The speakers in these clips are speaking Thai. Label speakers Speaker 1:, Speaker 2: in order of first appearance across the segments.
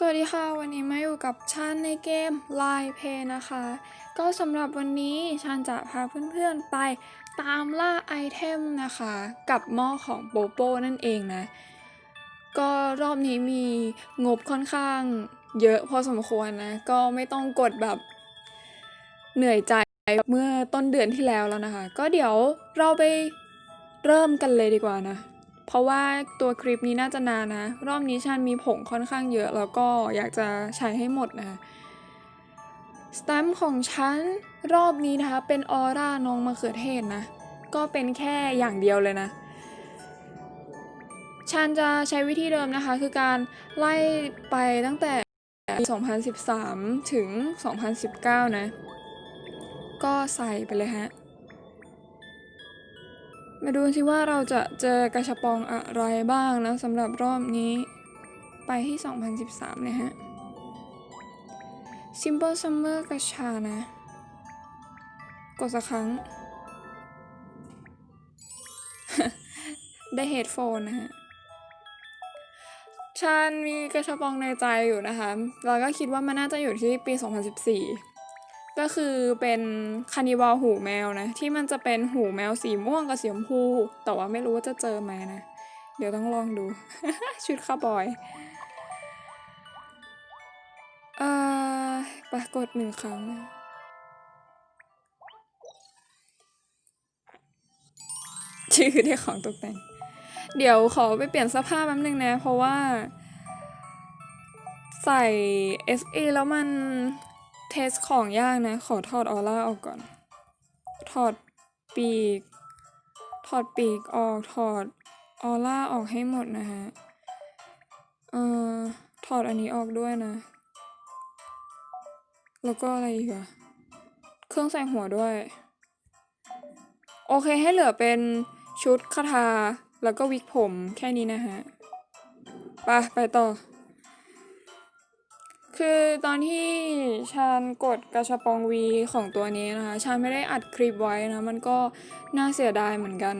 Speaker 1: สวัสดีค่ะ วันนี้มาอยู่กับชันในเกม Line Pay นะคะ ก็สำหรับวันนี้ชันจะพาเพื่อนๆไปตามล่าไอเทมนะคะ กับหม้อของโปโปนั่นเองนะ ก็รอบนี้มีงบค่อนข้างเยอะพอสมควรนะ ก็ไม่ต้องกดแบบเหนื่อยใจเมื่อต้นเดือนที่แล้วแล้วนะคะ ก็เดี๋ยวเราไปเริ่มกันเลยดีกว่านะ เพราะว่าตัวคลิปนี้น่าจะนานนะ รอบนี้ชันมีผงค่อนข้างเยอะ แล้วก็อยากจะใช้ให้หมดนะสแตมป์ของฉันรอบนี้นะคะเป็นออร่าน้องมะเขือเทศนะ ก็เป็นแค่อย่างเดียวเลยนะชันจะใช้วิธีเดิมนะคะ คือการไล่ไปตั้งแต่ 2013 ถึง 2019 นะ ก็ใส่ไปเลยฮะ มาดูสิว่าเราจะเจอกระชับปองอะไรบ้างนะสำหรับรอบนี้ ไปที่ 2013 เลยฮะ Simple Summer กระชานะ กดสักครั้ง ได้เฮดโฟนนะฮะชันมีกระชับปองในใจอยู่นะคะ เราก็คิดว่ามันน่าจะอยู่ที่ปี 2014 ก็คือเป็นคานิวาลหูแมวนะ ที่มันจะเป็นหูแมวสีม่วงกับสีชมพู แต่ว่าไม่รู้ว่าจะเจอไหมนะ เดี๋ยวต้องลองดู ชุดข้าบอยเอ่อปรากฏหนึ่งครั้งนะชื่อได้ของตกแต่ง เดี๋ยวขอไปเปลี่ยนเสื้อผ้าแป๊บนึงนะ เพราะว่า ใส่ SE แล้วมัน เทสของยากนะ ขอถอดออร่าออกก่อน ถอดปีก ถอดปีกออก ถอดออร่าออกให้หมดนะฮะ เอ่อ ถอดอันนี้ออกด้วยนะ แล้วก็อะไรอีกอะเครื่องใส่หัวด้วย โอเคให้เหลือเป็นชุดคาถาแล้วก็วิกผมแค่นี้นะฮะ ไปไปต่อ คือตอนที่ชันกดกระชปองวีของตัวนี้นะคะชันไม่ได้อัดคลิปไว้นะ มันก็น่าเสียดายเหมือนกัน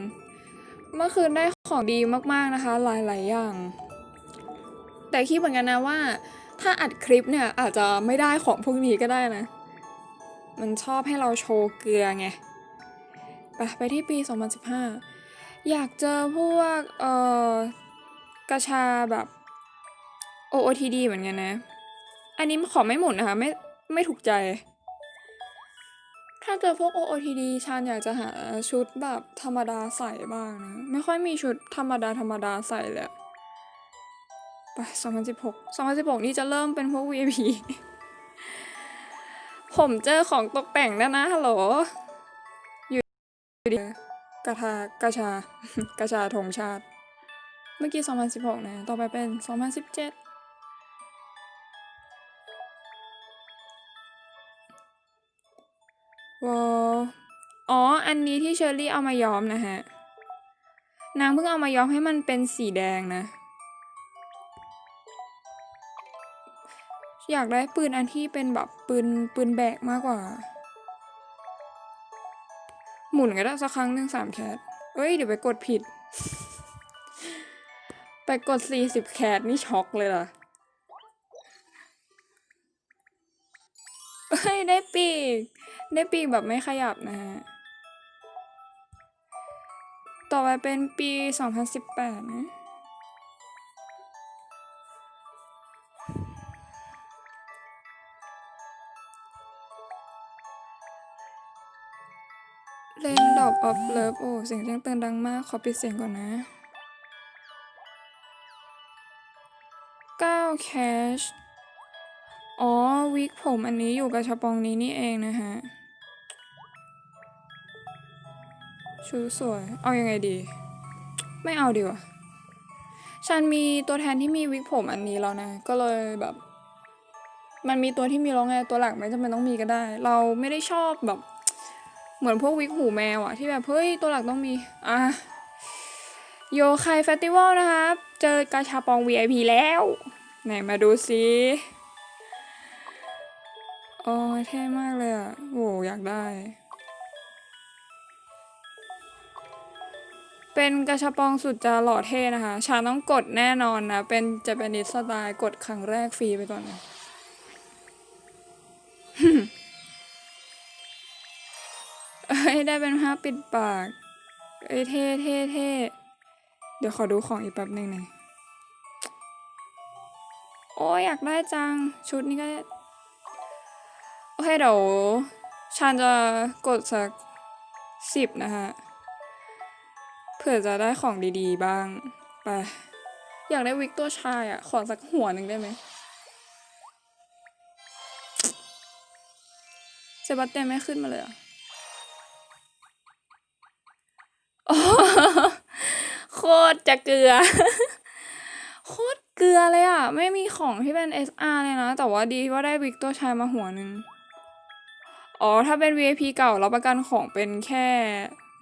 Speaker 1: เมื่อคืนได้ของดีมากๆนะคะ หลายๆอย่าง แต่คิดเหมือนกันนะว่า ถ้าอัดคลิปเนี่ยอาจจะไม่ได้ของพวกนี้ก็ได้นะ มันชอบให้เราโชว์เกลือไง ไปไปที่ปี 2015 อยากเจอพวกเอ่อกระชาแบบ OOTD เหมือนกันนะ อันนี้ขอไม่หมุนนะคะ ไม่ไม่ถูกใจ ถ้าเจอพวก OOTD ชานอยากจะหาชุดแบบธรรมดาใส่บ้างนะ ไม่ค่อยมีชุดธรรมดาธรรมดาใส่เลยอะไป2016 2016 นี่จะเริ่มเป็นพวก VIP ผมเจอของตกแต่งแล้วนะฮัลโหล อยู่ดีกระทากระชากระชาธงชาติ เมื่อกี้ 2016 นะ ต่อไปเป็น 2017 ว้าวอ๋อ อันนี้ที่เชอรี่เอามาย้อมนะฮะ นางเพิ่งเอามาย้อมให้มันเป็นสีแดงนะ อยากได้ปืนอันที่เป็นแบบปืนปืนแบกมากกว่า หมุนก็ได้สักครั้งหนึ่งสามแคทเอ้ย เดี๋ยวไปกดผิด ไปกดสี่สิบแคทนี่ช็อกเลยล่ะเฮ้ย ได้ปีก ได้ปีกแบบไม่ขยับนะฮะ ต่อไปเป็นปี 2018 นะเลนดอกออฟเลิฟโอ้เสียงแจ้งเตือนดังมาก ขอปิดเสียงก่อนนะ9 cash อ๋อ วิกผมอันนี้อยู่กับชาปองนี้นี่เองนะฮะ ชุดสวย เอายังไงดี ไม่เอาดีกว่าฉันมีตัวแทนที่มีวิกผมอันนี้แล้วนะ ก็เลยแบบ มันมีตัวที่มีร้องไงตัวหลักไม่จำเป็นต้องมีก็ได้ เราไม่ได้ชอบแบบ เหมือนพวกวิกหูแมวอะที่แบบเฮ้ยตัวหลักต้องมี อะโยคายเฟสติวัลนะครับ เจอกาชาปอง VIP แล้ว ไหนมาดูซิ โอ้ยเท่มากเลยอะโหอยากได้ เป็นกระชับปองสุดจะหล่อเท่นะคะ ชาต้องกดแน่นอนนะ เป็นจะเป็นนิสไตล์กดครั้งแรกฟรีไปก่อนนะเอ้ยได้เป็นภาปิดปาก เอ้ยเท่เท่เท่เดี๋ยวขอดูของอีกแป๊บหนึ่งหน่อยโอ้ยอยากได้จัง ชุดนี้ก็ โอเคเดี๋ยวชานจะกดสักสิบนะฮะ เผื่อจะได้ของดีๆบ้าง ไป อยากได้วิกตัวชายอะ ขอสักหัวหนึ่งได้ไหมเซบาสเตียนไม่ขึ้นมาเลยเหรอะโคตรจะเกลือ โคตรเกลือเลยอะ ไม่มีของที่เป็น SR เลยนะ แต่ว่าดีว่าได้วิกตัวชายมาหัวหนึ่ง อ๋อ ถ้าเป็น VIP เก่ารับประกันของเป็นแค่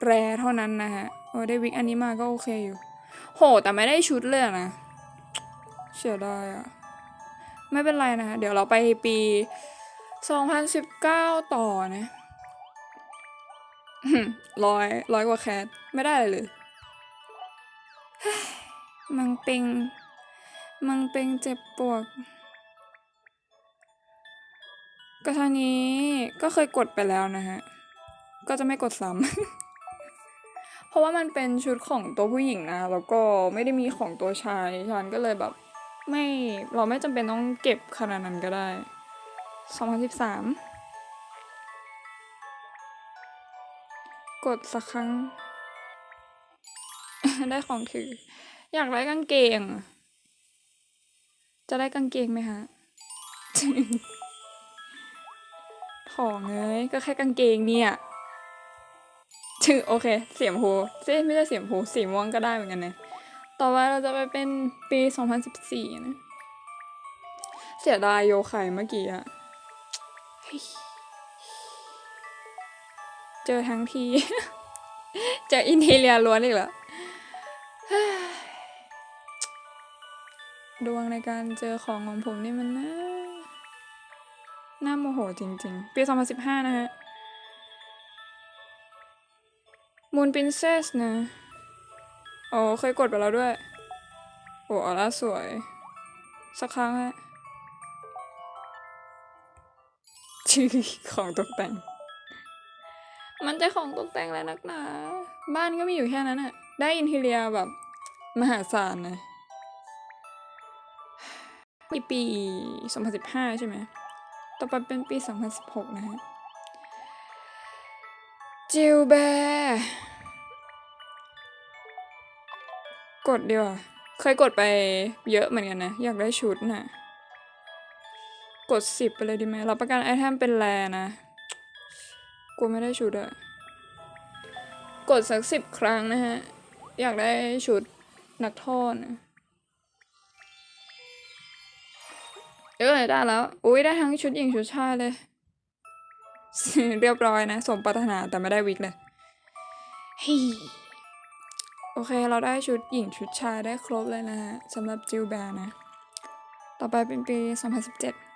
Speaker 1: แรเท่านั้นนะฮะโอ้ได้วิกอันนี้มาก็โอเคอยู่ โห แต่ไม่ได้ชุดเลยนะ เสียดายอะไม่เป็นไรนะเดี๋ยวเราไปปี 2019 ต่อนะร้อยร้อยกว่าแคสไม่ได้เลยเฮ้ยมังเป็งมังเป็งเจ็บปวด กระทานี้ก็เคยกดไปแล้วนะฮะ ก็จะไม่กดซ้ำ เพราะว่ามันเป็นชุดของตัวผู้หญิงนะ แล้วก็ไม่ได้มีของตัวชายฉันก็เลยแบบไม่เราไม่จำเป็นต้องเก็บขนาดนั้นก็ได้ 2013 กดสักครั้ง ได้ของถือ อยากได้กางเกง จะได้กางเกงไหมฮะ ของเอ้ยก็แค่กางเกงเนี่ยชื่อโอเค เสียมพูเอ้ยไม่ใช่เสียมพูสีม่วงก็ได้เหมือนกันนะต่อไปเราจะไปเป็นปี 2014 นะ เสียดายโยไข่เมื่อกี้อะเจอทั้งที เจออินทีเรียล้วนอีกแล้วเฮ้ยดวงในการเจอของของผมนี่มันน่า น่าโมโหจริงๆ ปี 2015 นะฮะ มูน p ินเซสนะโอ้เคยกดไปแล้วด้วย โอ้ออร่าสวย สักครั้งฮะชื่อของตกแต่ง มันจะของตกแต่งอะไรนักหนา บ้านก็มีอยู่แค่นั้นอะได้อินทีเรียแบบ มหาศาลนะปีปี2015 ใช่ไหม ต่อไปเป็นปี 2016 นะฮะ จิลแบร์กดดีกว่าเคยกดไปเยอะเหมือนกันนะ อยากได้ชุดน่ะ กดสิบไปเลยดีไหมรับประกันไอเทมเป็นแรนะกูไม่ได้ชุดอะกดสักสิบครั้งนะฮะ อยากได้ชุดนักโทษนะ เออได้แล้ว อุ้ยได้ทั้งชุดหญิงชุดชายเลย เรียบร้อยนะ สมปรารถนาแต่ไม่ได้วิกเลยเฮ้ยโอเค เราได้ชุดหญิงชุดชายได้ครบเลยนะฮะสำหรับจิลแบร์นะ ต่อไปเป็นปี 2017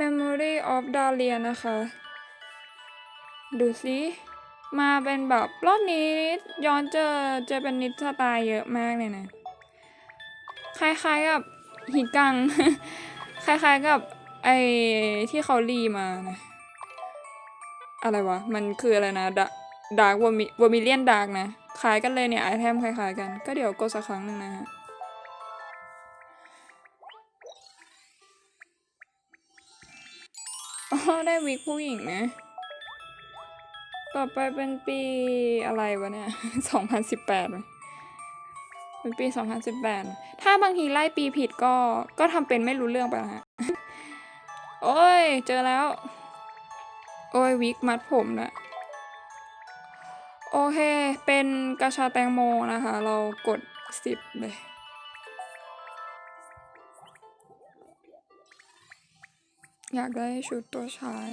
Speaker 1: Memory of Dahlia นะคะ ดูสิ มาเป็นแบบรอบนี้ย้อนเจอเจอเป็นนิสไตล์เยอะมากเลยนะ คล้ายๆกับฮิกัง คล้ายๆกับไอที่เขารีมานะ อะไรวะ มันคืออะไรนะดาดาร์กวอมิเลียนดาร์กนะ คล้ายกันเลยเนี่ยไอเทมคล้ายๆกัน ก็เดี๋ยวกดสักครั้งหนึ่งนะฮะอ๋อได้วิกผู้หญิงนะ ต่อไปเป็นปีอะไรวะเนี่ยสองพันสิบแปดเป็นปีสองพันสิบแปดถ้าบางทีไล่ปีผิดก็ ก็ทำเป็นไม่รู้เรื่องไปนะฮะ โอ้ย เจอแล้ว โอ้ยวิกมัดผมนะโอเค เป็นกระชาแตงโมนะคะ เรากดสิบเลยอยากได้ชุดตัวชาย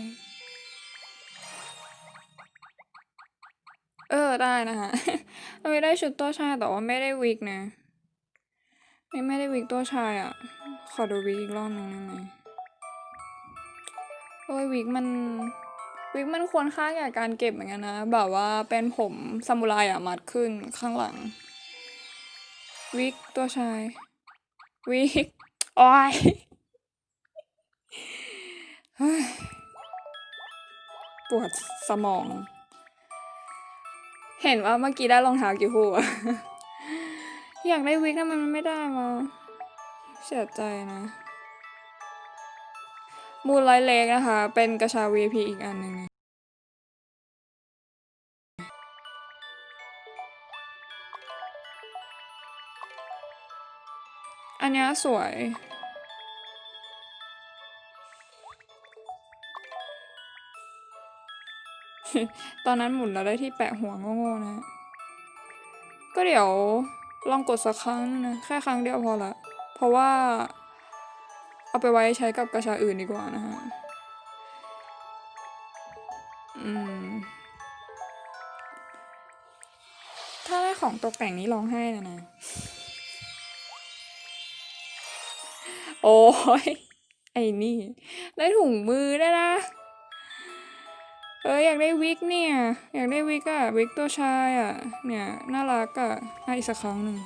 Speaker 1: เออได้นะคะไม่ได้ชุดตัวชายแต่ว่าไม่ได้วิกนะไม่ไม่ได้วิกตัวชายอะ ขอดูวิกอีกรอบหนึงได้ไหมโอ้ยวิกมันวิกมันควรค่าแก่การเก็บเหมือนกันนะ แบบว่าเป็นผมซามูไรอะมัดขึ้นข้างหลัง วิกตัวชาย วิกโอ้ยเฮ้ยปวดสมอง เห็นว่าเมื่อกี้ได้รองเท้ากี่คู่อะอยากได้วิกทำไมมันไม่ได้มา เสียใจนะมูลไลเล็กนะคะ เป็นกระชา VIP อีกอันหนึ่งอันนี้สวย ตอนนั้นหมุนแล้วได้ที่แปะหัวโง่ๆนะ ก็เดี๋ยวลองกดสักครั้งนะ แค่ครั้งเดียวพอละ เพราะว่า เอาไปไว้ใช้กับกระชาอื่นดีกว่านะฮะ อืม ถ้าได้ของตกแต่งนี้ร้องไห้นะนะ โอ้ยไอ้นี่ ได้ถุงมือได้วยนะ เอออยากได้วิกเนี่ย อยากได้วิกอะวิกตัวชายอะเนี่ยน่ารักอะให้อีกสักครั้งหนึ่ง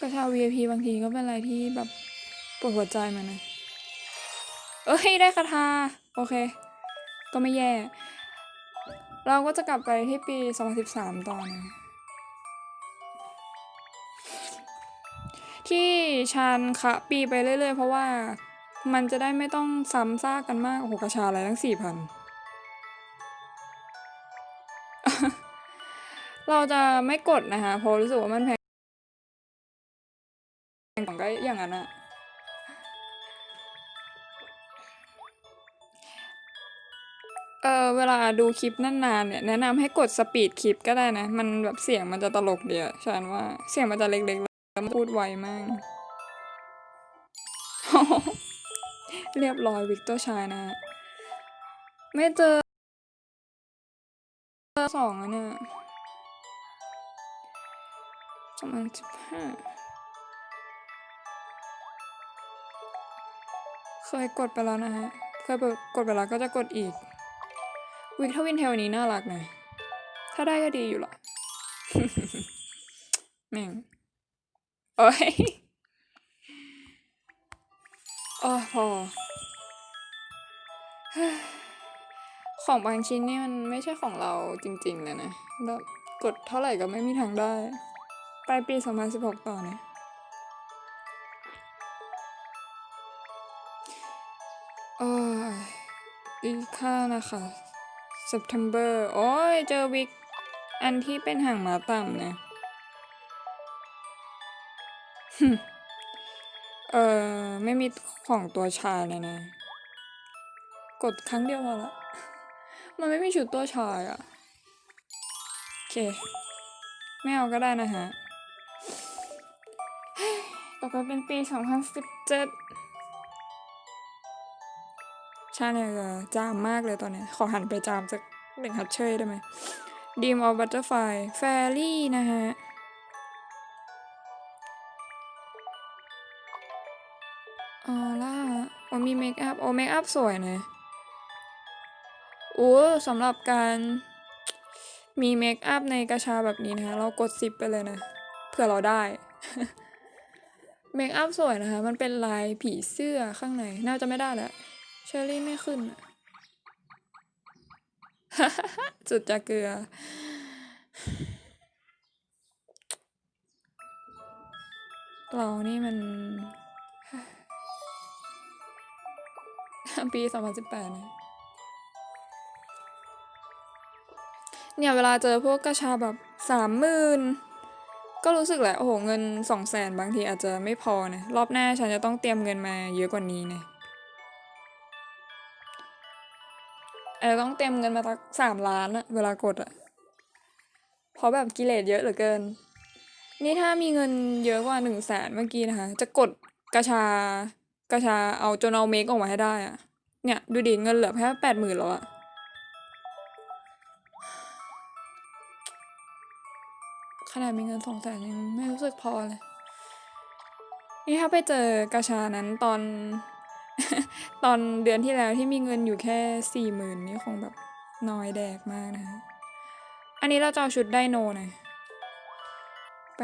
Speaker 1: กระชา VIP บางทีก็เป็นอะไรที่แบบปวดหัวใจเหมันนะเอ้ยได้คาถาโอเค ก็ไม่แย่ เราก็จะกลับไปที่ปี 2013 ตอนะที่ชันคะปีไปเรื่อยๆ เพราะว่า มันจะได้ไม่ต้องซ้ำซากกันมาก โอ้โหกระชาอะไรทั้งสี่พัน เราจะไม่กดนะคะเพราะรู้สึกว่ามันแพงของก็อย่างนั้นอะเออเวลาดูคลิปนานๆเนี่ย แนะนำให้กดสปีดคลิปก็ได้นะ มันแบบเสียงมันจะตลกเดียวฉันว่าเสียงมันจะเล็กๆแล้วพูดไวมาก เรียบร้อยวิกเตอร์ชายนะฮะ ไม่เจอสองอะเนี่ยสองพันสิบห้าเคยกดไปแล้วนะฮะ เคยกดไปแล้วก็จะกดอีก วิกทวินเทลนี้น่ารักนะ ถ้าได้ก็ดีอยู่ละแม่ง โอ้ย โอ้พอของบางชิ้นนี่มันไม่ใช่ของเราจริงๆเลยนะแบบกดเท่าไหร่ก็ไม่มีทางได้ ปลายปี 2016 ต่อเนี่ยโอ้ยอีกค่านะคะ September โอ้ย เจอวิก อันที่เป็นหางหมาต่ำนะ เออไม่มีของตัวชายเลยนะ กดครั้งเดียวพอละ มันไม่มีชุดตัวชายอะโอเค ไม่เอาก็ได้นะฮะต่อไปเป็นปี 2017 ชาเนี่ยจามมากเลยตอนเนี้ยขอหันไปจามสักหนึ่งฮัตเชยได้ไหมดีมอ f บัตเตอร์ไฟแฟรี่นะฮะ มีเมคอัพโอ้เมคอัพสวยนะโอ้สำหรับการมีเมคอัพในกระชาแบบนี้นะคะเรากดซิปไปเลยนะเพื่อเราได้เมคอัพสวยนะคะ มันเป็นลายผีเสื้อข้างใน น่าจะไม่ได้แหละเชอรี่ไม่ขึ้นจุดจะเกลือ เรานี่มัน ปี2018นะเนี่ยเวลาเจอพวกกระชาแบบสามหมื่นก็รู้สึกแหละโอ้โหเงินสองแสนบางทีอาจจะไม่พอนะ รอบหน้าฉันจะต้องเตรียมเงินมาเยอะกว่านี้นะอาจจะต้องเตรียมเงินมาสักสามล้านอะเวลากดอะเพราะแบบกิเลสเยอะเหลือเกิน นี่ถ้ามีเงินเยอะกว่าหนึ่งแสนเมื่อกี้นะคะ จะกดกระชา กระชาเอาจนเอาเมคออกมาให้ได้อะเนี่ย ดูดิเงินเหลือแค่แปดหมื่นแล้วอะขนาดมีเงินสองแสนยังไม่รู้สึกพอเลย นี่ถ้าไปเจอกาชานั้นตอน ตอนเดือนที่แล้วที่มีเงินอยู่แค่สี่หมื่นนี่คงแบบน้อยแดกมากนะคะอันนี้เราจะเอาชุดไดโนหน่อยไป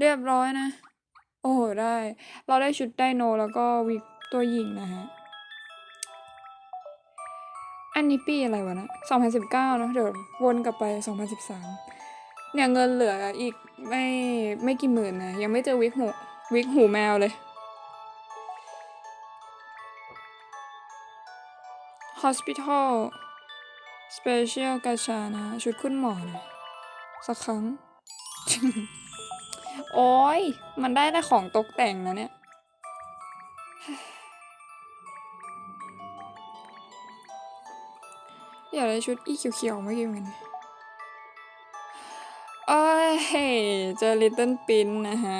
Speaker 1: เรียบร้อยนะ โอ้โหได้ เราได้ชุดไดโนแล้วก็วิกตัวหญิงนะฮะ อันนี้ปีอะไรวะนะ2019นะเดี๋ยววนกลับไป 2013 เนี่ยเงินเหลืออีกไม่ไม่กี่หมื่นนะ ยังไม่เจอวิกหูวิกหูแมวเลย Hospital Special กาชานะ ชุดคุณหมอนะ สักครั้ง โอ้ย มันได้แต่ของตกแต่งนะเนี่ย อยากได้ชุดอีเขียวๆเมื่อกี้เหมือนกันโอ้ยเจอลิตเติ้ลปินนะฮะ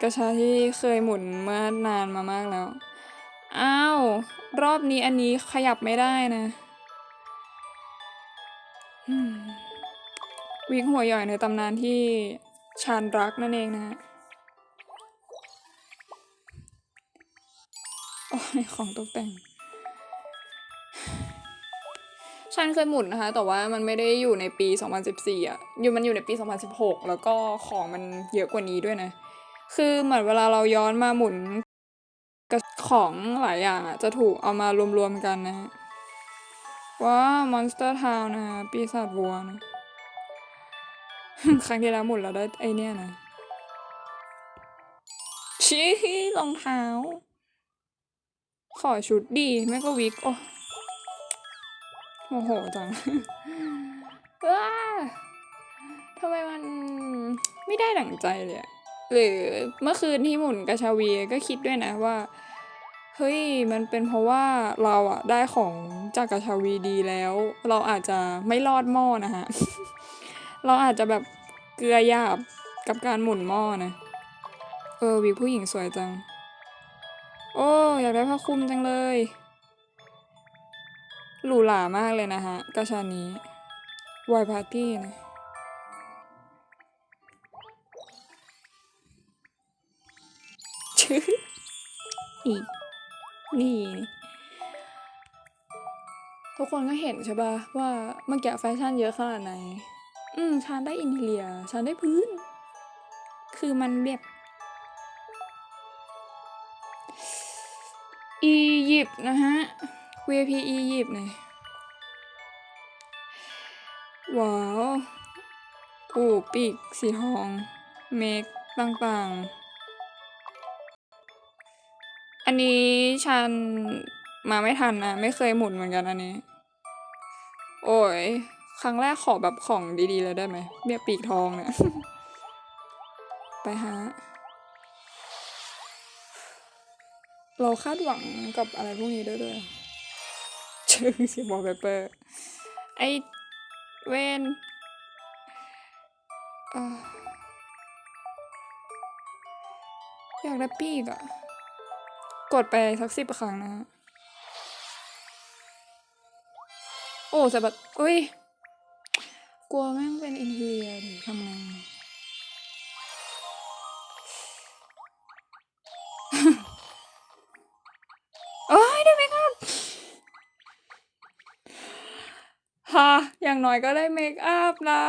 Speaker 1: กระชาที่เคยหมุนเมื่อนานมามากแล้ว อ้าว รอบนี้อันนี้ขยับไม่ได้นะวิกหัวใหญ่ในตำนานที่ ชานรักนั่นเองนะฮะโอ้ยของตกแต่งฉันเคยหมุนนะคะ แต่ว่ามันไม่ได้อยู่ในปี 2014อะอยู่มันอยู่ในปี 2016 แล้วก็ของมันเยอะกว่านี้ด้วยนะ คือเหมือนเวลาเราย้อนมาหมุนกับของหลายอย่างอะ จะถูกเอามารวมๆกันนะว้า Monster Town นะปีศาจวัวนะ ครั้งที่แล้วหมุนเราได้ไอเนี่ยนะชี้รองเท้า ขอชุดดีไม่ก็วิกโอ้โมโหจังว้าทำไมมันไม่ได้ดั่งใจเลยหรือเมื่อคืนที่หมุนกระชาวีก็คิดด้วยนะว่า เฮ้ย มันเป็นเพราะว่าเราอะได้ของจากกระชาวีดีแล้ว เราอาจจะไม่รอดหม้อนะฮะ เราอาจจะแบบ เกลือหยาบกับการหมุนหม้อนะ เออวีผู้หญิงสวยจัง โอ้อยากได้ผ้าคลุมจังเลย หรูหรามากเลยนะฮะกระชานี้วายพาร์ตี้นะชื่ออีนี่ทุกคนก็เห็นใช่ป่ะว่าเมื่อกี้แฟชั่นเยอะขนาดไหน อืมฉันได้อินเทียฉันได้พื้น คือมันแบบอียิปต์นะฮะ VIP อียิปต์เลยว้าว โอ้ปีกสีทอง เมคต่างๆ อันนี้ฉันมาไม่ทันนะ ไม่เคยหมุนเหมือนกันอันนี้ โอ้ย ครั้งแรกขอแบบของดีๆเลยได้ไหมเบียปีกทองเนี่ย ไปฮะ เราคาดหวังกับอะไรพวกนี้ด้วยด้วยเชื่อสิบอลเปเปอร์ ไอเวนอยากได้ปีกอะกดไปสักสิบครั้งนะฮะโอ้แต่แบบอุ้ย กลัวแม่งเป็นอินเทียดิทำไงโอ้ยได้เมคอัพฮะอย่างน้อยก็ได้เมคอัพนะ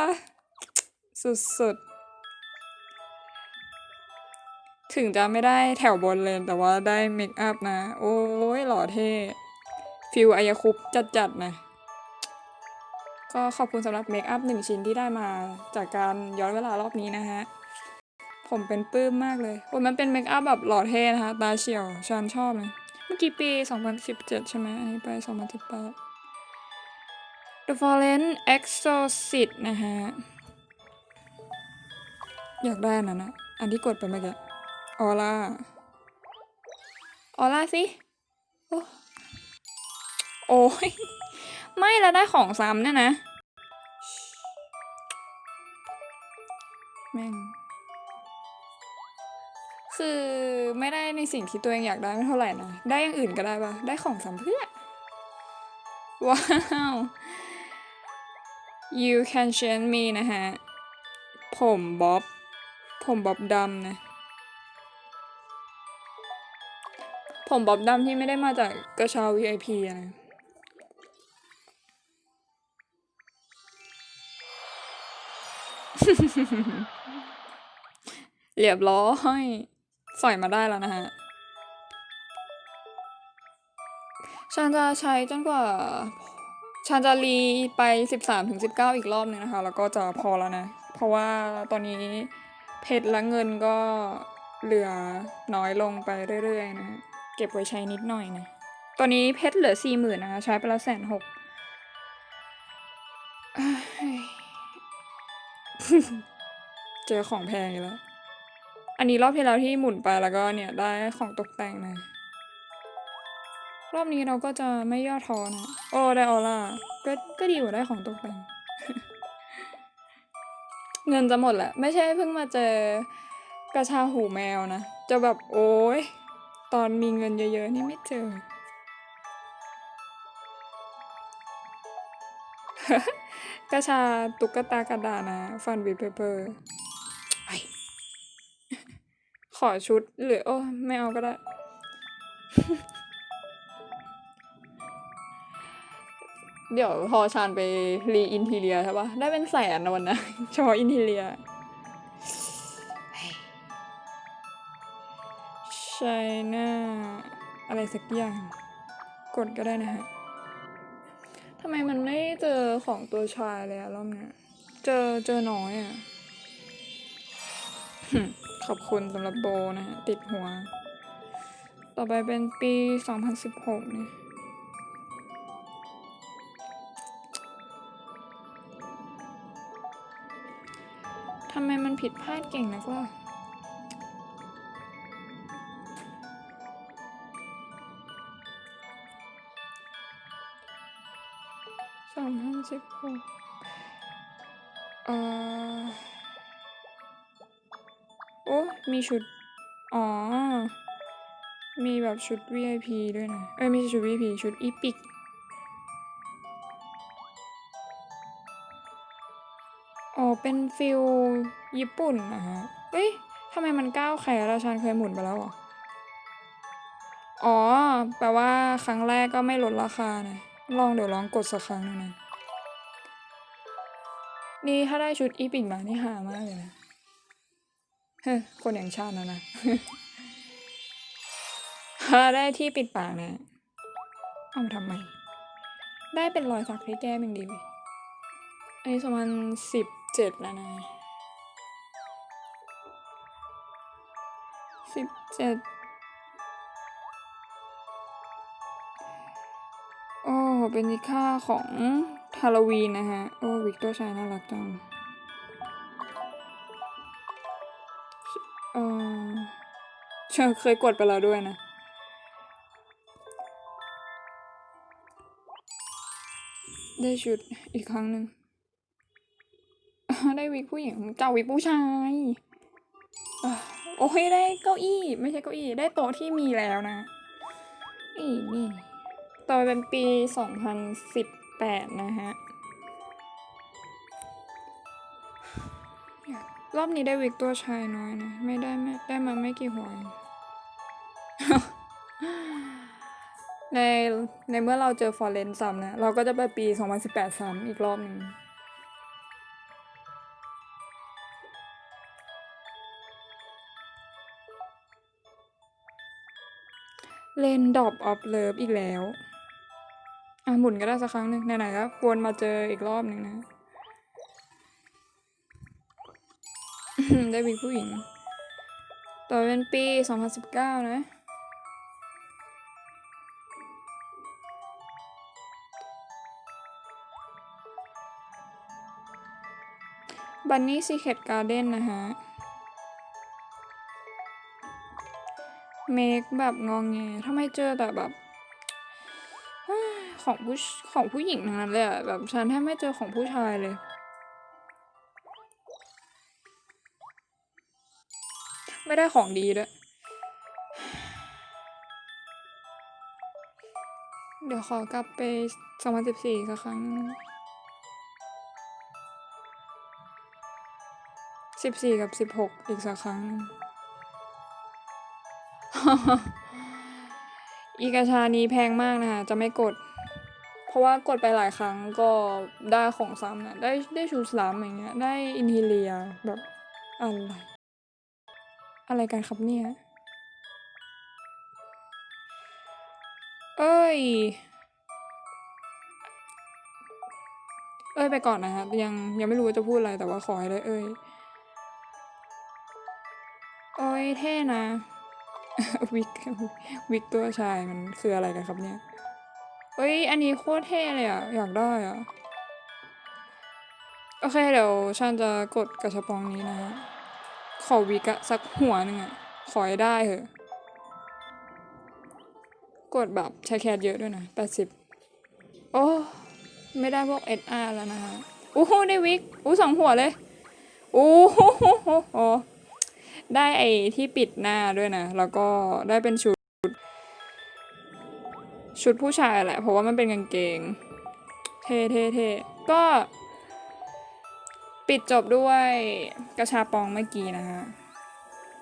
Speaker 1: สุดๆ ถึงจะไม่ได้แถวบนเลยแต่ว่าได้เมคอัพนะ โอ้ยหล่อเท่ ฟิลอายคุปจัดๆนะ ก็ขอบคุณสำหรับเมคอัพหนึ่งชิ้นที่ได้มาจากการย้อนเวลารอบนี้นะฮะ ผมเป็นปลื้มมากเลยโอ้มันเป็นเมคอัพแบบหล่อเท่นะคะตาเฉียวฉันชอบเลยเมื่อกี้ปี 2017 ใช่ไหมอันนี้ไป 2018 The Fallen Exorcist นะฮะ อยากได้นนั้นนะ อันที่กดไปเมื่อกี้ออร่าออร่าสิ โอ้ย ไม่แล้วได้ของซ้ำเนี่ยนะ แม่ง คือไม่ได้ในสิ่งที่ตัวเองอยากได้ไม่เท่าไหร่นะ ได้อย่างอื่นก็ได้ปะได้ของสำเพื่อ ว้าว you can change me นะฮะ ผมบ๊อบ ผมบ๊อบดำนะ ผมบ๊อบดำที่ไม่ได้มาจากกระเช้า VIP อะนะ เรียบร้อยสอยมาได้แล้วนะฮะ ฉันจะใช้จนกว่า ฉันจะรีไป 13ถึง19 อีกรอบหนึ่งนะคะ แล้วก็จะพอแล้วนะ เพราะว่าตอนนี้เพชรและเงินก็เหลือน้อยลงไปเรื่อยๆนะ เก็บไว้ใช้นิดหน่อยนะ ตอนนี้เพชรเหลือสี่หมื่นนะคะ ใช้ไปแล้วแสนหก เจอของแพงอีกแล้ว อันนี้รอบที่แล้วที่หมุนไปแล้วก็เนี่ยได้ของตกแต่งมารอบนี้เราก็จะไม่ย่อท้อนะโอ้ได้ออร่าก็ก็ดีกว่าได้ของตกแต่ง เงินจะหมดแหละ ไม่ใช่เพิ่งมาเจอกระชาหูแมวนะ จะแบบโอ้ยตอนมีเงินเยอะๆ นี่ไม่เจอ ระชาตุ๊กตากระดาษนะฟันบิบเปอร์ไอขอชุดหรือโอ้ไม่เอาก็ได้ เดี๋ยวพอชานไปรีอินทีเลียใช่ปะได้เป็นแสนนะวันนะเฉพาะอินทีเลีย ใช่น่าอะไรสักอย่าง กดก็ได้นะฮะทำไมมันไม่เจอของตัวชายเลยอะรอบเนี้ย เจอเจอน้อยอะขอบคุณสำหรับโบนะฮะ ติดหัว ต่อไปเป็นปี 2016เนี่ยทำไมมันผิดพลาดเก่งนักล่ะ สองพันสิบหกเอ่อโอ้มีชุด อ๋อ มีแบบชุด VIP ด้วยนะ เอ้ยไม่ใช่ชุด VIP ชุดอีพิกอ๋อ เป็นฟิลญี่ปุ่นนะฮะเฮ้ยทำไมมันก้าวแขนแล้วฉันเคยหมุนไปแล้วเหรออ๋อ แปลว่าครั้งแรกก็ไม่ลดราคานะ ลองเดี๋ยวลองกดสักครั้งหนึงนะ นี่ถ้าได้ชุดอีปิกมานี่หามากเลยนะเฮ้คนอย่างชาตินะนะถ้าได้ที่ปิดปากนะเอามาทำไม ได้เป็นรอยสักที่แก้มยังดีเว้ยอันนี้สมันสิบเจ็ดแล้วนะสิบเจ็ดโอ้ เป็นค่าของ ฮาโลวีนนะฮะ โอ้วิกเตอร์ชายน่ารักจังเออเชอเคยกดไปแล้วด้วยนะได้ชุดอีกครั้งหนึ่ง ได้วิกผู้หญิงเจ้าวิกผู้ชายอโอ้ยได้เก้าอี้ ไม่ใช่เก้าอี้ ได้โต๊ะที่มีแล้วนะนี่นี่ ต่อไปเป็นปีสองพันสิบ แปดนะฮะ รอบนี้ได้วิกตัวชายน้อยนะ ไม่ได้ไม่ได้มาไม่กี่หัวเองในในเมื่อเราเจอฟอร์เรนซ้ำนะ เราก็จะไปปี 2018 ซ้ำอีกรอบหนึ่งเลนดอบออฟเลิฟอีกแล้ว อะหมุนก็ได้สักครั้งหนึ่งไหนๆก็ควรมาเจออีกรอบหนึ่งนะ ได้วิกผู้หญิง ต่อเป็นปี 2019 นะ บันนี่ซีเค t การ์เด้นนะฮะ เมคแบบงองแงทำไมเจอแต่แบบ ของผู้ของผู้หญิงทั้งนั้นเลยอะแบบฉันแทบไม่เจอของผู้ชายเลย ไม่ได้ของดีด้วย เดี๋ยวขอกลับไป2014สักครั้งสิบสี่กับสิบหกอีกสักครั้งอีกาชานี้แพงมากนะคะ จะไม่กด ราะว่ากดไปหลายครั้งก็ได้ของซ้ำนะได้ได้ชูสลามอย่างเงี้ย ได้อินทีเลียแบบอะไร อะไรกันครับเนี่ย เอ้ย เอ้ยไปก่อนนะคะยังยังไม่รู้ว่าจะพูดอะไรแต่ว่าขอให้ได้เอ้ยโอ้ยเท่นะ วิกวิกตัวชายมันคืออะไรกันครับเนี่ย เอ้ย อันนี้โคตรเท่เลยอะ อยากได้อะ โอเค เดี๋ยวฉันจะกดกระชับปองนี้นะฮะขอวิกะสักหัวหนึ่งอะขอให้ได้เถอะ กดแบบใช้แคสเยอะด้วยนะแปดสิบโอ้ ไม่ได้พวก SR แล้วนะคะอู้หูได้วิกอู้สองหัวเลยอู้หูหูหูโอ้ได้ไอ้ที่ปิดหน้าด้วยนะ แล้วก็ได้เป็นชุด ชุดผู้ชายแหละเพราะว่ามันเป็นกางเกง เท่เท่เท่ก็ปิดจบด้วยกระชาปองเมื่อกี้นะคะ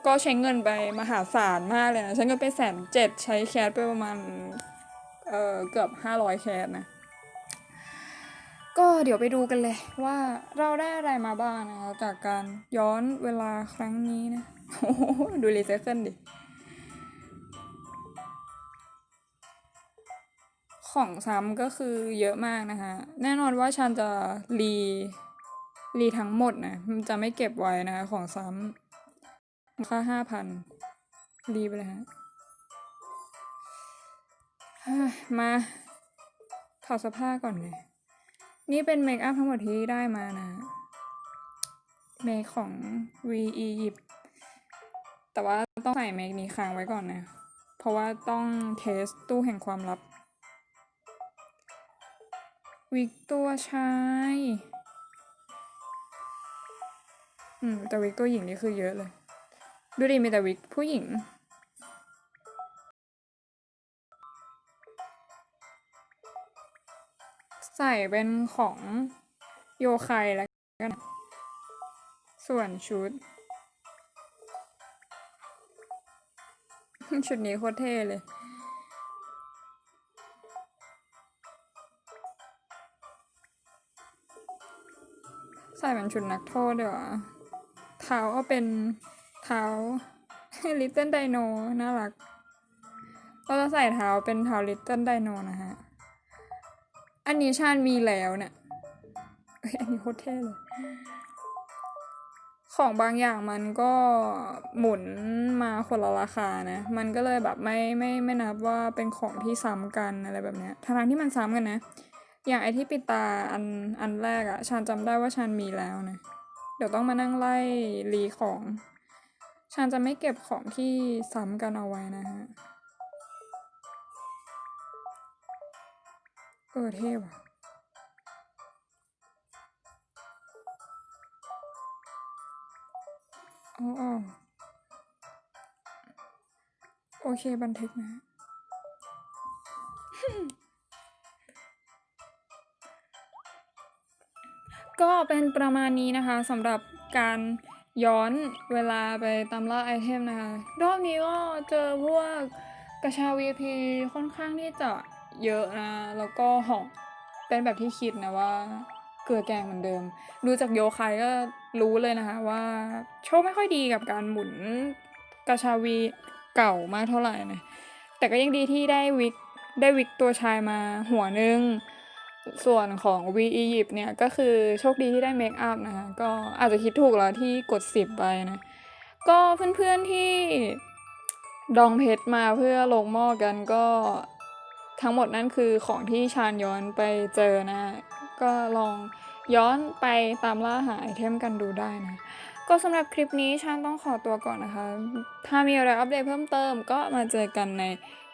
Speaker 1: ก็ใช้เงินไปมหาศาลมากเลยนะ ใช้เงินไปแสนเจ็ดใช้แคสไปประมาณ เออเกือบห้าร้อยแคสนะ ก็เดี๋ยวไปดูกันเลยว่าเราได้อะไรมาบ้างนะคะจากการย้อนเวลาครั้งนี้นะ โอ้ดูรีไซเคิลดิ ของซ้ำก็คือเยอะมากนะคะ แน่นอนว่าฉันจะรีรีทั้งหมดนะมันจะไม่เก็บไว้นะคะของซ้ำค่าห้าพันรีไปเลยฮะมาถอดเสื้อผ้าก่อนเลยนี่เป็นเมคอัพทั้งหมดที่ได้มานะ เมคของ V E หยิบแต่ว่าต้องใส่เมคนี้ค้างไว้ก่อนนะ เพราะว่าต้องเทสตู้แห่งความลับ วิกตัวชาย อืม แต่วิกตัวหญิงนี่คือเยอะเลย ดูดิมีแต่วิกผู้หญิง ใส่เป็นของโยไคแล้วกัน ส่วนชุด ชุดนี้โคตรเท่เลย ส่เป็นชุดนักโทษเดี๋ยวเท้าก็เป็นเท้าลิตเติ้ลไดโนน่ารัก เราจะใส่เท้าเป็นเท้าลิตเติ้ลไดโนนะฮะ อันนี้ชาญมีแล้วเนี่ยเอ้ยอันนี้โคตรเท่เลย ของบางอย่างมันก็หมุนมาคนละราคานะ มันก็เลยแบบไม่ไม่ไม่นับว่าเป็นของที่ซ้ำกันอะไรแบบเนี้ยทั้งที่มันซ้ำกันนะ อย่างไอที่ปิดตาอันอันแรกอะชานจำได้ว่าชานมีแล้วนะ เดี๋ยวต้องมานั่งไล่รีของ ชานจะไม่เก็บของที่ซ้ำกันเอาไว้นะฮะ เออเท่ว่ะอ๋ออ๋อโอเคบันทึกนะ ก็เป็นประมาณนี้นะคะสำหรับการย้อนเวลาไปตามล่าไอเทมนะคะ รอบนี้ก็เจอพวกกระชา VP ค่อนข้างที่จะเยอะนะ แล้วก็หอกเป็นแบบที่คิดนะว่าเกลือแกงเหมือนเดิม ดูจากโยคายก็รู้เลยนะคะว่าโชคไม่ค่อยดีกับการหมุนกระชาวีเก่ามากเท่าไหร่นะแต่ก็ยังดีที่ได้วิกได้วิกตัวชายมาหัวนึง ส่วนของวีอียิปต์เนี่ย ก็คือโชคดีที่ได้เมคอัพนะคะ ก็อาจจะคิดถูกแล้วที่กดสิบไปนะ ก็เพื่อนๆที่ดองเพชรมาเพื่อลงหม้อกันก็ทั้งหมดนั่นคือของที่ชาญย้อนไปเจอนะ ก็ลองย้อนไปตามล่าหาไอเทมกันดูได้นะ ก็สำหรับคลิปนี้ชานต้องขอตัวก่อนนะคะ ถ้ามีอะไรอัปเดตเพิ่มเติมก็มาเจอกันใน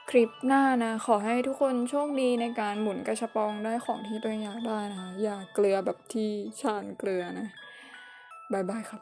Speaker 1: คลิปหน้านะ ขอให้ทุกคนโชคดีในการหมุนกระชับปองได้ของที่ตัวเองอยากได้นะคะ อย่าเกลือแบบที่ชานเกลือนะบายบายครับ